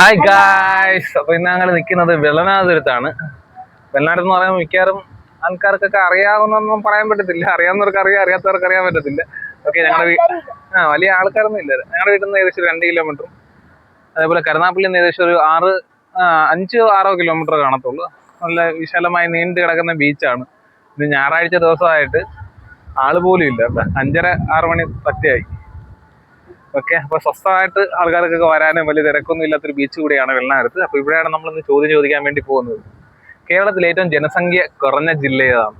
Hi guys അപ്പൊ ഇന്ന് ഞങ്ങൾ നിൽക്കുന്നത് വെള്ളനാതുരത്താണ് വെള്ളനാട് എന്ന് പറയുമ്പോൾ മിക്കവാറും ആൾക്കാർക്കൊക്കെ അറിയാവുന്നൊന്നും പറയാൻ പറ്റത്തില്ല. അറിയാവുന്നവർക്ക് അറിയാം അറിയാത്തവർക്ക് അറിയാൻ പറ്റത്തില്ല. ഓക്കെ ഞങ്ങളുടെ ആ വലിയ ആൾക്കാരൊന്നും ഇല്ല. ഞങ്ങളുടെ വീട്ടിൽ നിന്ന് ഏകദേശം രണ്ട് കിലോമീറ്ററും. അതേപോലെ കരുനാപ്പള്ളിയിൽ നിന്ന് ഏകദേശം ഒരു ആറ് അഞ്ചോ ആറോ കിലോമീറ്റർ കാണത്തുള്ളൂ. നല്ല വിശാലമായി നീണ്ടു കിടക്കുന്ന ബീച്ചാണ്. ഇത് ഞായറാഴ്ച ദിവസമായിട്ട് ആൾ പോലും ഇല്ല. അഞ്ചര ആറ് മണി പറ്റിയായി ഓക്കെ അപ്പൊ സ്വസ്ഥമായിട്ട് ആൾക്കാർക്കൊക്കെ വരാനും വലിയ തിരക്കൊന്നും ഇല്ലാത്തൊരു ബീച്ച് കൂടിയാണ് വെള്ളനാരത്ത്. അപ്പൊ ഇവിടെയാണ് നമ്മൾ ഇന്ന് ചോദ്യം ചോദിക്കാൻ വേണ്ടി പോകുന്നത്. കേരളത്തിൽ ഏറ്റവും ജനസംഖ്യ കുറഞ്ഞ ജില്ല ഏതാണ്?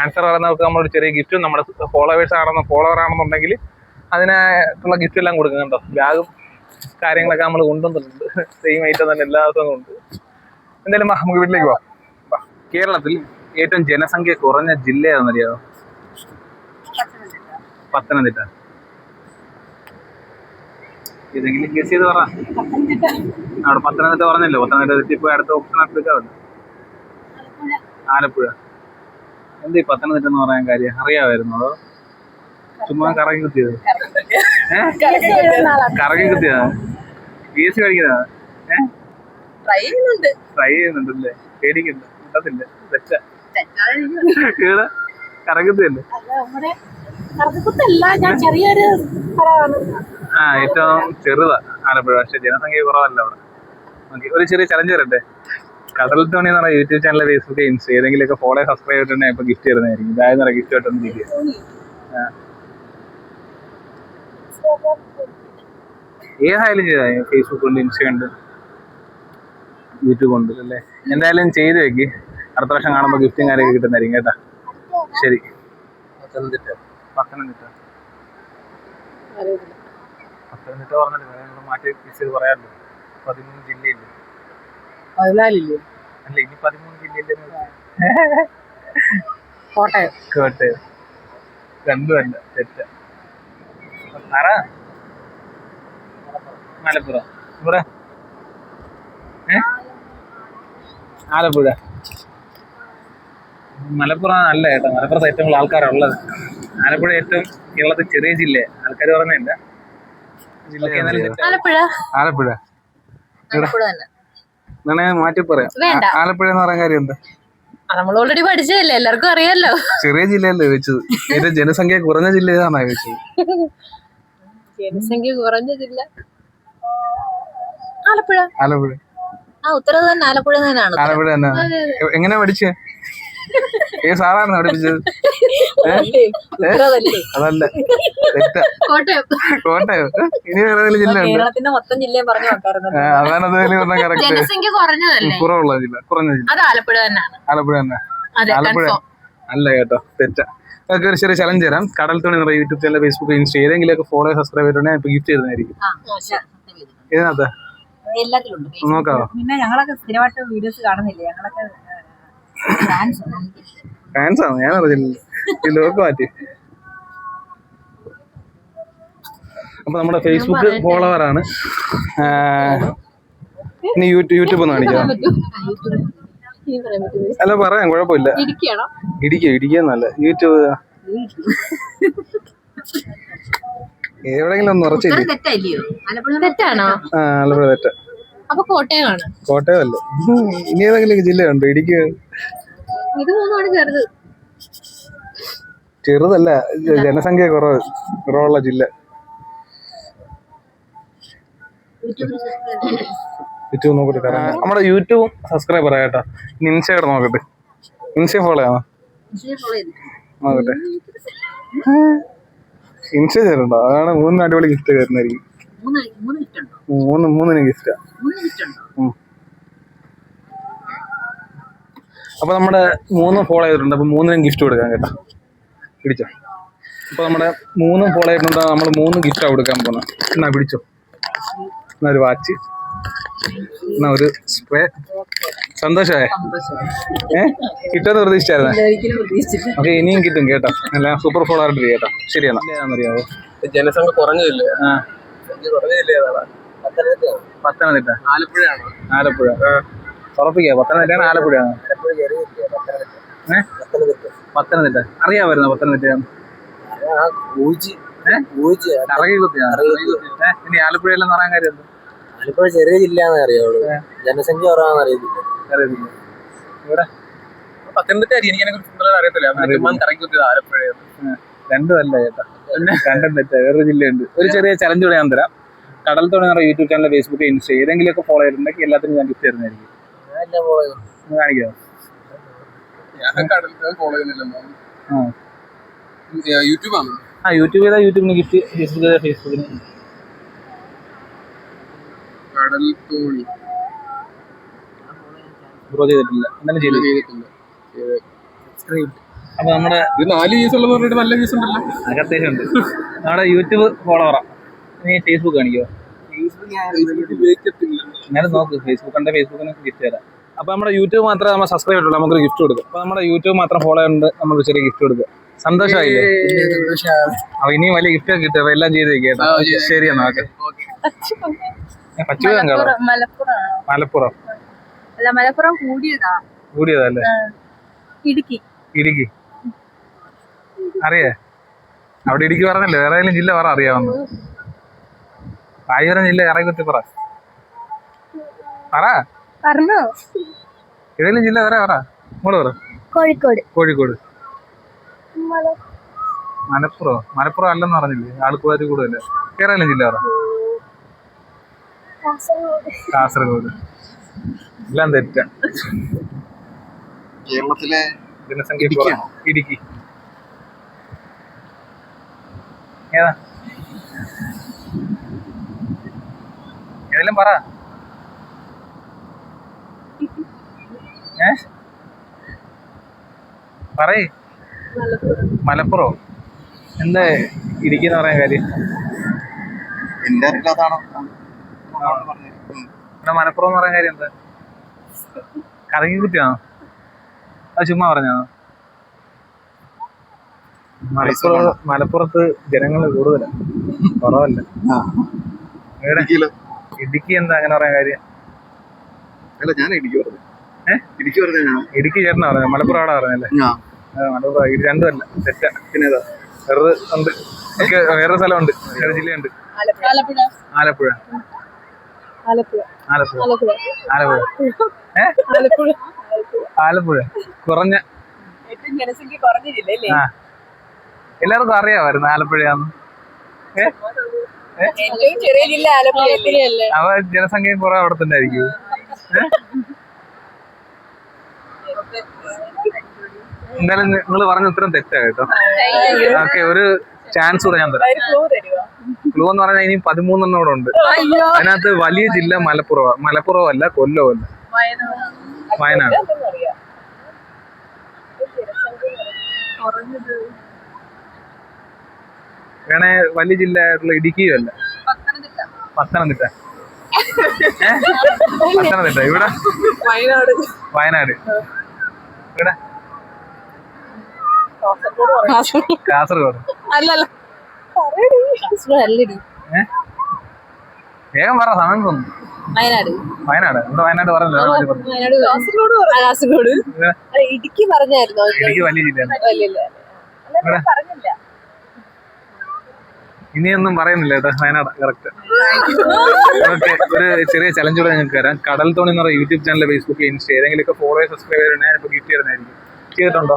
ആൻസർ പറയുന്നവർക്ക് നമ്മളൊരു ചെറിയ ഗിഫ്റ്റും നമ്മുടെ ഫോളോവേഴ്സ് ആണെന്ന് ഫോളോവർ ആണെന്നുണ്ടെങ്കിൽ അതിനായിട്ടുള്ള ഗിഫ്റ്റ് എല്ലാം കൊടുക്കുന്നുണ്ടോ? ബാഗും കാര്യങ്ങളൊക്കെ നമ്മൾ കൊണ്ടുവന്നിട്ടുണ്ട്. സെയിം ഐറ്റം തന്നെ എല്ലാ ദിവസവും ഉണ്ട് എന്തായാലും നമുക്ക് വീട്ടിലേക്ക് പോവാം. കേരളത്തിൽ ഏറ്റവും ജനസംഖ്യ കുറഞ്ഞ ജില്ല ഏതാണെന്നറിയാമോ പത്തനംതിട്ട. ഏതെങ്കിലും ഗസ് ചെയ്ത് പറ. അവിടെ പത്തനംതിട്ട പറഞ്ഞല്ലോ. പത്തനംതിട്ട ഇപ്പൊ അടുത്ത ഓപ്ഷൻ എടുക്കാമല്ലോ ആലപ്പുഴ. എന്ത് ഈ പത്തനംതിട്ട എന്ന് പറയാൻ കാര്യം? അറിയാമായിരുന്നു അതോ? ചുമ്മാ കറങ്ങി കുത്തിയത്? ഏഹ് കറങ്ങി കുത്തിയതാ. ബി എസ് സി പഠിക്കുന്നതാ ഏഹ് ട്രൈ ചെയ്യുന്നുണ്ട്. ട്രൈ ചെയ്യുന്നുണ്ടല്ലേ? പേടിക്കണ്ട. കിട്ടത്തില്ല. തെറ്റ. ഞാൻ ചെറിയൊരു ആ ഏറ്റവും ചെറുതാ ആലപ്പുഴ. പക്ഷെ ജനസംഖ്യ കുറവല്ല അവിടെ. ഓക്കെ ഒരു ചെറിയ ചലഞ്ച് വരട്ടെ. കടൽ തോണി എന്ന് പറയുന്ന യൂട്യൂബ് ചാനൽ ഫേസ്ബുക്ക് ഇൻസ്റ്റ ഏതെങ്കിലുമൊക്കെ ഫോളോ സബ്സ്ക്രൈബ് ചെയ്തിട്ടുണ്ടെങ്കിൽ ഇപ്പൊ ഗിഫ്റ്റ് തരുന്നതായിരിക്കും. ഇതായത് നിറ ഗിഫ്റ്റ് ആയിട്ടൊന്നിരിക്കുക ഏതായാലും ചെയ്താ? ഫേസ്ബുക്ക് ഉണ്ട് ഇൻസ്റ്റ ഉണ്ട് യൂട്യൂബ് ഉണ്ട് അല്ലേ? എന്തായാലും ചെയ്ത് വെക്ക്. അടുത്ത വർഷം കാണുമ്പോൾ ഗിഫ്റ്റും കാര്യമൊക്കെ കിട്ടുന്നതായിരിക്കും കേട്ടാ. ശരി. പത്തനംതിട്ട. പത്തനംതിട്ട. പത്തനംതിട്ട പറഞ്ഞിട്ട് നിങ്ങൾ മാറ്റി ചെയ്ത് പറയാമല്ലോ പതിമൂന്ന് ജില്ലയില്ലേ? പതിനാലില്ലേ? അല്ല ഇനി പതിമൂന്ന് ജില്ലയില്ലേ കോട്ടയം. കോട്ടയം. രണ്ടുമല്ല തെറ്റ. ആറ മലപ്പുറം. ഇവിടെ? ആലപ്പുഴ. മലപ്പുറം അല്ല കേട്ടോ മലപ്പുറത്ത് ഏറ്റവും കൂടുതൽ ആൾക്കാരുള്ളത്. ആലപ്പുഴ ഏറ്റവും കേരളത്തിൽ ചെറിയ ജില്ല. ആൾക്കാർ പറഞ്ഞില്ല. ആലപ്പുഴ. ആലപ്പുഴ. മാറ്റി പറയാം. വേണ്ട. ആലപ്പുഴ എന്ന് പറയാൻ കാര്യമുണ്ട്? നമ്മൾ ഓൾറെഡി പഠിച്ചതല്ലേ എല്ലാവർക്കും അറിയാലോ. ചെറിയ ജില്ലയല്ലേ ചോദിച്ചത്. ഏറ്റവും ജനസംഖ്യ കുറഞ്ഞ ജില്ല ഏതാണോ ചോദിച്ചത്. ജനസംഖ്യ കുറഞ്ഞ ജില്ല. ആലപ്പുഴ. ആലപ്പുഴ. ആ ഉത്തരവ് തന്നെ ആലപ്പുഴ തന്നെയാണ് ആലപ്പുഴ തന്നെ എങ്ങനെ പഠിച്ചേ? ഏ സാറാണ് പഠിപ്പിച്ചത്? അതല്ല. കോട്ടയം. കോട്ടയം. ഇനി വേറെ ഏതെങ്കിലും ജില്ല ഉണ്ട്? കേരളത്തിന്റെ മൊത്തം ജില്ലയും പറഞ്ഞു നോക്കാറുണ്ട് അതാണ് അത് പറഞ്ഞ കറക്റ്റ് ജനസംഖ്യ കുറഞ്ഞതല്ലേ? കുറവുള്ള ജില്ല കുറഞ്ഞ ജില്ല. അത് ആലപ്പുഴ തന്നെയാണ്. ആലപ്പുഴ തന്നെ. അതെ ആലപ്പുഴ. അല്ല കേട്ടോ തെറ്റ. ഒക്കെ ഒരു ചെറിയ ചലഞ്ച് തരാം. കടൽ തുണി നിറയെ യൂട്യൂബ് ചാനൽ ഫേസ്ബുക്ക് ഇൻസ്റ്റ ഏതെങ്കിലുമൊക്കെ ഫോളോ സബ്സ്ക്രൈബ് ചെയ്തിട്ടുണ്ടെങ്കിൽ ഇപ്പൊ ഗിഫ്റ്റ് തരുന്നതായിരിക്കും ഇതിനകത്ത് എല്ലാത്തിലുണ്ട്. നോക്കാവോ? പിന്നെ ഞങ്ങളൊക്കെ സ്ഥിരമായിട്ട് വീഡിയോസ് കാണുന്നില്ലേ? ഞങ്ങളൊക്കെ ഫാൻസ് ആണ്. ഞാൻ അറിഞ്ഞില്ല. ലോക്ക് മാറ്റി. അപ്പൊ നമ്മുടെ ഫേസ്ബുക്ക് ഫോളോവർ ആണ്. ഇനി യൂട്യൂബ് യൂട്യൂബ് ഒന്ന് കാണിക്കാം. അല്ല പറയാം കുഴപ്പമില്ല. ഇടിക്കുക ഇടിക്കാന്നല്ല യൂട്യൂബ് എവിടെങ്കിലും ഒന്ന് ഉറച്ചില്ലേ തെറ്റാണോ? ആ ആലപ്പുഴ തെറ്റ. അപ്പൊ കോട്ടയമാണ്. കോട്ടയം അല്ലേ ഇനി ഏതെങ്കിലും ജില്ലയുണ്ടോ? ഇടുക്കി? ഇത് മൂന്നുമാണ് ചെറുത്. ചെറുതല്ല ജനസംഖ്യ കുറവ് കുറവുള്ള ജില്ല. യൂട്യൂബ് നോക്കട്ടെ നമ്മുടെ യൂട്യൂബും സബ്സ്ക്രൈബർ ആയിട്ടാ ഇനി ഇൻസ്റ്റയുടെ നോക്കട്ടെ. ഇൻസ്റ്റ ഫോളോ ആണോ നോക്കട്ടെ. ഇൻസ്റ്റ ചേരണ്ടോ അതാണ് മൂന്ന് അടിപൊളി ഗിഫ്റ്റ് തരുന്നതായിരിക്കും. മൂന്ന് മൂന്നിന് ഗിഫ്റ്റാ അപ്പൊ നമ്മുടെ മൂന്ന് ഫോളോ ചെയ്തിട്ടുണ്ട് അപ്പൊ മൂന്നിനും ഗിഫ്റ്റ് കൊടുക്കാൻ കേട്ടോ. പിടിച്ചോ? അപ്പൊ നമ്മുടെ മൂന്നും ഫോളോ ചെയ്തിട്ടുണ്ട് നമ്മൾ മൂന്ന് ഗിഫ്റ്റ് കൊടുക്കാൻ പോകുന്നത് എന്നാ പിടിച്ചോ? എന്നാ ഒരു വാച്ച് എന്നാ ഒരു സ്പ്രേ സന്തോഷമായ ഏ? കിട്ടുമെന്ന് പ്രതീക്ഷിച്ചായിരുന്നേ? ഓക്കെ ഇനിയും കിട്ടും കേട്ടോ. നല്ല സൂപ്പർ ഫോളോ ആയിട്ട് കേട്ടോ. ശരിയാണ് ജനസംഖ്യ കുറഞ്ഞില്ലേ പത്തനംതിട്ട. ആലപ്പുഴയാണോ? ആലപ്പുഴ. ഉറപ്പിക്കുക. പത്തനംതിട്ടയാണ് ആലപ്പുഴയാണ്. പത്തനംതിട്ട. അറിയാമായിരുന്നു പത്തനംതിട്ടയാണ് ഇനി പറയാൻ കാര്യം ആലപ്പുഴ ചെറിയ ജില്ലയാണെന്ന് അറിയുള്ളൂ. ജനസംഖ്യ കുറവാണെന്ന് അറിയത്തില്ല. അറിയത്തില്ല. ഇവിടെ? പത്തനംതിട്ട എനിക്ക് അറിയത്തില്ല. ആലപ്പുഴ രണ്ടും അല്ല ചേട്ടാ. രണ്ടും തെറ്റാ വേറൊരു ജില്ലയുണ്ട്. ഒരു ചെറിയ ചലഞ്ച് കൂടെ ഞാൻ തരാം. കടൽ തോണി നമ്മുടെ യൂട്യൂബ് ചാനൽ ഫേസ്ബുക്ക് ഇൻസ്റ്റ ഏതെങ്കിലും ഒക്കെ ഫോളോ ചെയ്തിട്ടുണ്ടെങ്കിൽ എല്ലാത്തിനും ഞാൻ ഗിഫ്റ്റ് തരുന്നതായിരിക്കും. കാണിക്കാം? ആ. യൂട്യൂബാണ് ആ യൂട്യൂബ് ചെയ്താൽ യൂട്യൂബിന് ഗിഫ്റ്റ് ഫേസ്ബുക്ക് ചെയ്താൽ ഫേസ്ബുക്കിന് കടൽ തോണി. ഗ്രോ ചെയ്തിട്ടില്ല. എന്നാലും ചെയ്തിട്ടില്ല. ചെയ്തിട്ടില്ല അപ്പൊ നമ്മുടെ ഇത് നാല് വ്യൂസ് ഉള്ളതെന്ന് പറഞ്ഞിട്ട് നല്ല വ്യൂസ് ഉണ്ടല്ലോ. അതൊക്കെ അത്യാവശ്യം ഉണ്ട്. നമ്മുടെ യൂട്യൂബ് ഫോളോവറാ നീ ഫേസ്ബുക്ക് കാണിക്കോ? എന്നാലും നോക്ക് ഫേസ്ബുക്ക് ഉണ്ട് ഫേസ്ബുക്കിന് ഗിഫ്റ്റ് തരാം. അപ്പൊ നമ്മുടെ യൂട്യൂബ് മാത്രമേ നമ്മൾ സബ്സ്ക്രൈബ് ചെയ്തിട്ടുള്ളൂ നമുക്ക് ഗിഫ്റ്റ് കൊടുക്കും. അപ്പൊ നമ്മുടെ യൂട്യൂബ് മാത്രം ഫോളോ ചെയ്യുന്നുണ്ട് നമ്മൾ ചെറിയ ഗിഫ്റ്റ് കൊടുക്കുക സന്തോഷമായില്ലേ? അപ്പൊ ഇനിയും വലിയ ഗിഫ്റ്റ് ഒക്കെ കിട്ടും അപ്പൊ എല്ലാം ചെയ്ത് കേട്ടോ. ശരി എന്നാ ഓക്കെ. പച്ചവെള്ളം മലപ്പുറം മലപ്പുറം. അല്ല മലപ്പുറം കൂടിയതാ. കൂടിയതല്ലേ? ഇടുക്കി. ഇടുക്കി. അറിയേ? അവിടെ ഇടുക്കി പറഞ്ഞല്ലേ? വേറെ ഏതെങ്കിലും ജില്ല പറ അറിയാവുന്ന. കായവരം ജില്ല ഇറങ്ങി കുത്തി പറ. പറ. പറഞ്ഞോ? ഏതെങ്കിലും ജില്ല വേറെ പറ. ഇങ്ങോട്ട് പറ. കോഴിക്കോട്. കോഴിക്കോട്. മലപ്പുറം. മലപ്പുറം അല്ലെന്ന് പറഞ്ഞില്ലേ? ആൾക്കുവാരി കൂടുതലേ. കേരളം ജില്ല പറ. കാസർഗോഡ്. എല്ലാം തെറ്റാ. കേരളത്തിലെ ജനസംഖ്യ. ഇടുക്കി. ഏതാ? ഏതെങ്കിലും പറ. ഏ? പറയ്. മലപ്പുറം. എന്താ ഇരിക്കുന്ന പറയാൻ കാര്യം? എന്റെ അറിയില്ലാതാണോ ഇവിടെ മലപ്പുറം എന്ന് പറയാൻ കാര്യം എന്താ? കറങ്ങി കുട്ടിയാണോ? അത് ചുമ്മാ പറഞ്ഞാണോ? മലപ്പുറം മലപ്പുറത്ത് ജനങ്ങൾ കൂടുതലാണ് കുറവല്ല. ഇവിടെ ഇടുക്കി എന്താ അങ്ങനെ പറയാൻ കാര്യം? അല്ല ഞാൻ ഇടിക്കു പറഞ്ഞു? ഇടിക്കു പറഞ്ഞ ഇടുക്കി ചേട്ടനാ പറഞ്ഞത് മലപ്പുറം അവിടെ പറഞ്ഞല്ലേ? ആ, മലപ്പുറം ഇത് രണ്ടുമല്ല തെറ്റാ. പിന്നെ വേറെ ഉണ്ട്. വേറെ സ്ഥലമുണ്ട്. വേറെ ജില്ലയുണ്ട്. ആലപ്പുഴ. ആലപ്പുഴ. ആലപ്പുഴ. ആലപ്പുഴ. ആലപ്പുഴ. ആലപ്പുഴ. ഏ? ആലപ്പുഴ. ആലപ്പുഴ. കുറഞ്ഞ ജനസംഖ്യ കുറഞ്ഞില്ലേ എല്ലാവർക്കും അറിയാമായിരുന്നു ആലപ്പുഴയാന്ന്. ചെറിയ ജില്ല ആലപ്പുഴയല്ലേ? അവ ജനസംഖ്യ കുറെ അവിടെ തന്നെ ആയിരിക്കും. എന്തായാലും നിങ്ങൾ പറഞ്ഞ ഉത്തരം തെറ്റാ കേട്ടോ. ഓക്കെ ഒരു ചാൻസ് കൂടെ ഞാൻ തരാം. ക്ലൂ എന്ന് പറഞ്ഞാൽ ഇനി പതിമൂന്നെണ്ണം കൂടെ ഉണ്ട്. അതിനകത്ത് വലിയ ജില്ല മലപ്പുറം മലപ്പുറം അല്ല കൊല്ലം അല്ല വയനാട് വേണേ വലിയ ജില്ല ആയിട്ടുള്ള ഇടുക്കിയും അല്ല. പത്തനംതിട്ട? പത്തനംതിട്ട. ഇവിടെ? വയനാട്. വയനാട്. ഇവിടെ കാസർഗോഡ് അല്ലല്ല. വേഗം പറ സമയം തോന്നുന്നു. വയനാട്. വയനാട്. ഇവിടെ വയനാട് പറഞ്ഞല്ലോ. കാസർഗോഡ് കാസർഗോഡ്. ഇടുക്കി പറഞ്ഞായിരുന്നു? ഇടുക്കി വലിയ പറഞ്ഞില്ല. ഇനിയൊന്നും പറയുന്നില്ല കേട്ടോ. വയനാട് കറക്റ്റ് ഓക്കെ ഒരു ചെറിയ ചലഞ്ച് കൂടെ ഞങ്ങൾക്ക് തരാം. കടൽ തോണി എന്ന് പറയുന്ന യൂട്യൂബ് ചാനൽ ഫേസ്ബുക്ക് ഇൻസ്റ്റ ഏതെങ്കിലുമൊക്കെ ഫോളോ സബ്സ്ക്രൈബ് ചെയ്തിട്ടുണ്ടെങ്കിൽ ഇപ്പൊ ഗിഫ്റ്റ് തരുന്നതായിരിക്കും. ചെയ്തിട്ടുണ്ടോ?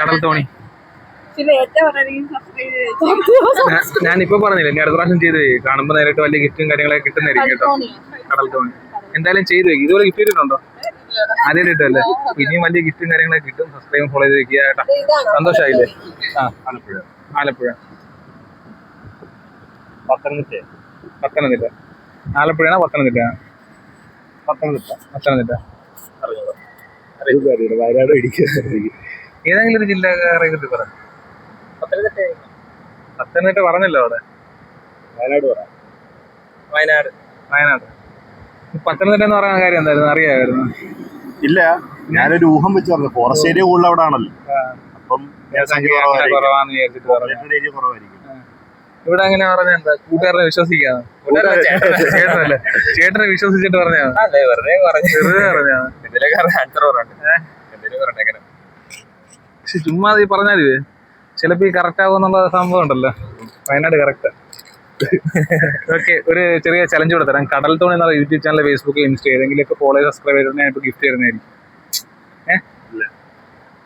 കടൽ തോണി. ഞാനിപ്പോ പറഞ്ഞില്ല ഇനി അടുത്ത പ്രാവശ്യം ചെയ്ത് കാണുമ്പോ കാണുമ്പോൾ നേരിട്ട് വലിയ ഗിഫ്റ്റും കാര്യങ്ങളൊക്കെ കിട്ടുന്നതായിരിക്കും കേട്ടോ. കടൽ തോണി. എന്തായാലും ചെയ്തു വെക്കും. ഇതുപോലെ ഗിഫ്റ്റ് ചെയ്തിട്ടുണ്ടോ? ആദ്യം കിട്ടുമല്ലേ ഇനിയും വലിയ ഗിഫ്റ്റും കാര്യങ്ങളൊക്കെ കിട്ടും. സബ്സ്ക്രൈബും ഫോളോ ചെയ്ത് വെക്കുക കേട്ടോ. സന്തോഷമായില്ലേ? ആ ആലപ്പുഴ. ആലപ്പുഴ. പത്തനംതിട്ട. പത്തനംതിട്ട. ആലപ്പുഴയാണ് പത്തനംതിട്ട. പത്തനംതിട്ട പത്തനംതിട്ട. അറിയില്ല വയനാട് ഏതെങ്കിലും ഒരു ജില്ല അറിയത്തി പറ. പത്തനംതിട്ട. പറഞ്ഞല്ലോ അവിടെ? വയനാട് പറ. വയനാട്. വയനാട്. പത്തനംതിട്ട എന്ന് പറയുന്ന കാര്യം എന്തായിരുന്നു? അറിയാമായിരുന്നു. ഇല്ല. ഞാനൊരു ഊഹം വെച്ച് പറഞ്ഞു. ഫോറസ്റ്റ് ഏരിയ കൂടുതൽ അവിടെ ആണല്ലോ അപ്പം കുറവായിരിക്കും. ഇവിടെ അങ്ങനെ പറഞ്ഞ എന്താ? കൂട്ടുകാരനെ വിശ്വസിക്കാന്ന് ചേട്ടനല്ലേ? ചേട്ടനെ വിശ്വസിച്ചിട്ട് പറഞ്ഞാ അല്ലേ വെറുതെ പറഞ്ഞു വെറുതെ പറഞ്ഞാ ഇതിലൊക്കെ ആൻസർ പറഞ്ഞു എന്തെങ്കിലും പറഞ്ഞേക്കണം. പക്ഷെ ചുമ്മാ ഈ പറഞ്ഞാലേ ചിലപ്പോ ഈ കറക്റ്റ് ആകുമെന്നുള്ള സംഭവം ഉണ്ടല്ലോ. വയനാട് കറക്റ്റ് ഓക്കെ ഒരു ചെറിയ ചലഞ്ച് കൂടെ തരാം. കടൽ തോണി എന്നുള്ള യൂട്യൂബ് ചാനൽ ഫേസ്ബുക്ക് ഇൻസ്റ്റ ഏതെങ്കിലുമൊക്കെ ഫോളോ സബ്സ്ക്രൈബ് ചെയ്തിട്ടുണ്ടെങ്കിൽ ഗിഫ്റ്റ് തരുന്നതായിരിക്കും. ഏഹ്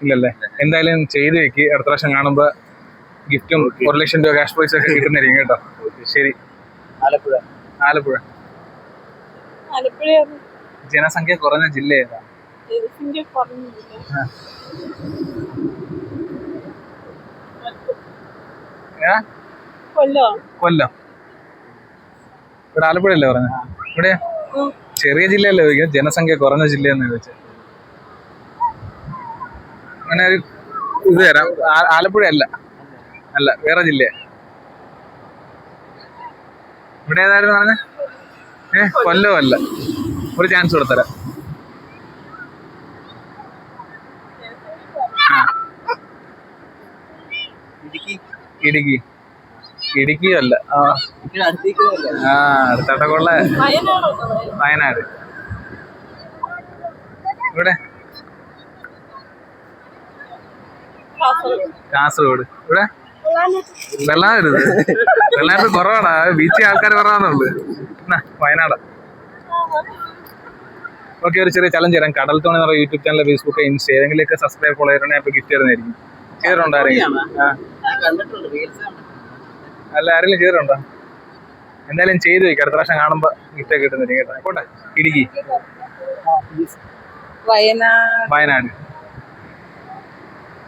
ഇല്ലല്ലേ? എന്തായാലും ചെയ്ത് വെക്ക്. അടുത്ത പ്രാവശ്യം കാണുമ്പോ ഗിഫ്റ്റും ഒരു ലക്ഷം രൂപ ക്യാഷ് പ്രൈസ് ഒക്കെ കിട്ടുന്നതായിരിക്കും കേട്ടോ. ശരി. ആലപ്പുഴ. ആലപ്പുഴ. ആലപ്പുഴ ജനസംഖ്യ കുറഞ്ഞ ജില്ല. ഏതാ? കൊല്ലോ. കൊല്ലം. ഇവിടെ ആലപ്പുഴ അല്ലേ പറഞ്ഞ ഇവിടെ? ചെറിയ ജില്ലയല്ലേ ചോദിക്കുന്നത്? ജനസംഖ്യ കുറഞ്ഞ ജില്ലയെന്ന് ചോദിച്ചത് അങ്ങനെ ഒരു ഇത് തരാം. ആലപ്പുഴ അല്ല. അല്ല വേറെ ജില്ല. ഇവിടെ ഏതായിരുന്നു പറഞ്ഞ? ഏ കൊല്ലോ അല്ല. ഒരു ചാൻസ് കൊടുത്തരാം. ഇടുക്കി. ഇടുക്കി. അല്ല. ആ. ആ അടുത്തട്ടക്കുള്ള വയനാടോ വയനാട്. ഇവിടെ? കാസർഗോഡ്. ഇവിടെ? വെള്ളാരുത് വെള്ളാരുത് കുറവാടാ ബീച്ചിൽ ആൾക്കാർ കുറവാന്നുള്ളു എന്നാ വയനാട്. ഓക്കെ ഒരു ചെറിയ ചലഞ്ച് തരാം. കടൽ തോണി എന്ന് പറയുന്ന യൂട്യൂബ് ചാനൽ ഫേസ്ബുക്ക് ഇൻസ്റ്റ ഏതെങ്കിലുമൊക്കെ സബ്സ്ക്രൈബ് ഫോളോ ചെയ്യണേ അപ്പൊ ഗിഫ്റ്റ് തരുന്നതായിരിക്കും. ചെയ്തിട്ടുണ്ടോ ആരെങ്കിലും? അല്ല ആരെങ്കിലും ചെയ്തിട്ടുണ്ടോ എന്തായാലും ചെയ്തു വെക്കാം. അടുത്ത പ്രാവശ്യം കാണുമ്പോ ഗിഫ്റ്റ് ഒക്കെ കിട്ടുന്നതായിരിക്കും കേട്ടോ. ഇടുക്കി. വയനാട്. വയനാട്.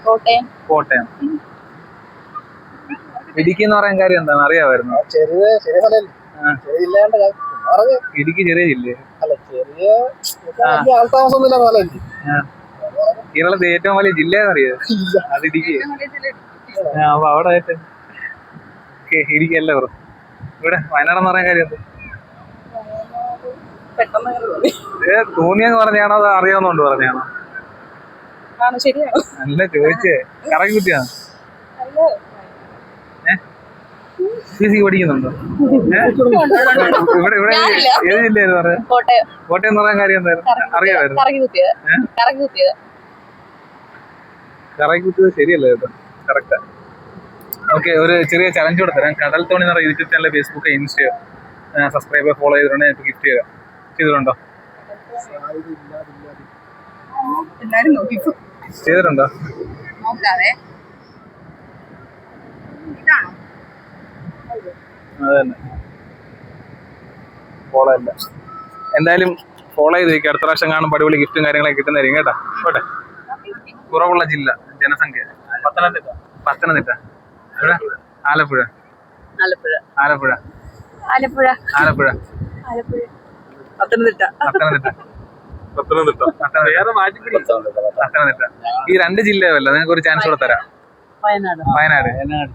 കോട്ടയം. കോട്ടയം. ഇടുക്കി എന്ന് പറയാൻ കാര്യം എന്താണെന്ന് അറിയാമായിരുന്നു? ചെറിയ ചെറിയ സ്ഥലം ചെറിയ ജില്ലയാണ്ട് ഇടുക്കി ചെറിയ ജില്ല? അല്ല ചെറിയ ആൾത്താമസമൊന്നുമില്ല സ്ഥലമല്ലേ കേരളത്തിലെ ഏറ്റവും വലിയ ജില്ല എന്നറിയോ അത് ഇടുക്കി. അപ്പൊ അവിടെ ആയിട്ട്. ഓക്കെ ഇടുക്കി അല്ല ബ്രോ ഇവിടെ വയനാട് എന്ന് പറയാൻ കാര്യം എന്താ? തോന്നിയെന്ന് പറഞ്ഞാണോ അത് അറിയാവുന്നോണ്ട് പറഞ്ഞാണോ? ആണ്? ശരിയാണ്? അല്ല ചോദിച്ചേ. കറക്കി കുത്തിയാണ് പി സി പഠിക്കുന്നുണ്ടോ? ഏ? ഇവിടെ ഇവിടെ ഏത് ജില്ലയായിരുന്നു പറയാ കോട്ടയം. കോട്ടയം എന്ന് പറയാൻ കാര്യം എന്തായിരുന്നു അറിയാമായിരുന്നു. കറങ്ങി കുത്തിയത്. ഏ? കറങ്ങി കുത്തിയത്. കറക്കി കുത്തിയത് ശരിയല്ല കേട്ടോ കറക്റ്റാ ഓക്കെ ഒരു ചെറിയ ചലഞ്ച് കൊടുത്തരാം. തരാം കടൽ തോണി എന്ന് പറയുന്ന YouTube channel Facebook insta subscribe follow ചെയ്തിട്ടുണ്ടെങ്കിൽ എനിക്ക് ഗിഫ്റ്റ് ചെയ്യുക ചെയ്തിട്ടുണ്ടോ? എല്ലാരും നോക്കിക്കോ ചെയ്തിട്ടുണ്ടോ? നോക്കാവേ. ഇതാണോ? അത് തന്നെ. ഫോളോ അല്ല. എന്തായാലും ഫോളോ ചെയ്ത് വെക്കുക അടുത്ത പ്രാവശ്യം കാണുമ്പോൾ അടിപൊളി ഗിഫ്റ്റും കാര്യങ്ങളൊക്കെ കിട്ടുന്നതായിരിക്കും കേട്ടോ. പോട്ടെ. കുറവുള്ള ജില്ല ജനസംഖ്യ. പത്തനംതിട്ട. പത്തനംതിട്ട. ഇവിടെ ആലപ്പുഴ. ആലപ്പുഴ. ആലപ്പുഴ. ആലപ്പുഴ. ആലപ്പുഴ. പത്തനംതിട്ട. പത്തനംതിട്ട. പത്തനംതിട്ട വേറെ മാറ്റി പത്തനംതിട്ട ഈ രണ്ട് ജില്ലയല്ല നിങ്ങൾക്ക് ഒരു ചാൻസ് കൂടെ തരാം. വയനാട്. വയനാട്.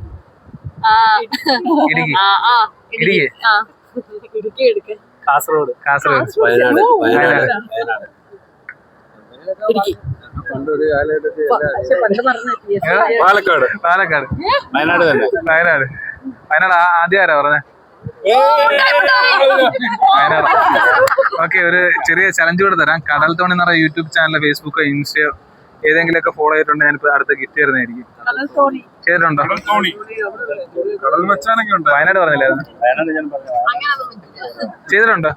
ആ. ഇടുക്കി. ആ ആ. ഇടുക്കി. കാസർഗോഡ്. കാസർഗോഡ്. വയനാട്. വയനാട്. പാലക്കാട്. പാലക്കാട്. വയനാട് തന്നെ. വയനാട്. വയനാട് ആദ്യം ആരാ പറഞ്ഞേ? ഓക്കെ ഒരു ചെറിയ ചലഞ്ച് കൂടെ തരാം. കടൽ തോണി എന്ന് പറയുന്ന യൂട്യൂബ് ചാനൽ ഫേസ്ബുക്ക് ഇൻസ്റ്റയോ ഏതെങ്കിലും ഒക്കെ ഫോളോ ചെയ്തിട്ടുണ്ടെങ്കിൽ ഞാനിപ്പോ അടുത്ത ഗിഫ്റ്റ് തരുന്നതായിരിക്കും. ചെയ്തിട്ടുണ്ടോ? കടൽ മച്ചാനൊക്കെ ഉണ്ട്. വയനാട് പറഞ്ഞില്ലായിരുന്നു ഞാൻ ചെയ്തിട്ടുണ്ടോ?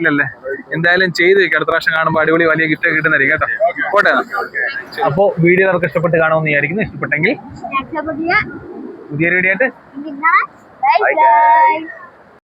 ഇല്ലല്ലേ. എന്തായാലും ചെയ്ത് വെക്കാം. അടുത്ത പ്രാവശ്യം കാണുമ്പോൾ അടിപൊളി വലിയ ഗിഫ്റ്റ് കിട്ടുന്നതായിരിക്കും കേട്ടോ. പോട്ടെ അപ്പോ വീഡിയോ അവർക്ക് ഇഷ്ടപ്പെട്ട് കാണുമെന്ന് വിചാരിക്കുന്നു. ഇഷ്ടപ്പെട്ടെങ്കിൽ പുതിയ വീഡിയോ ആയിട്ട് ബൈ ബൈ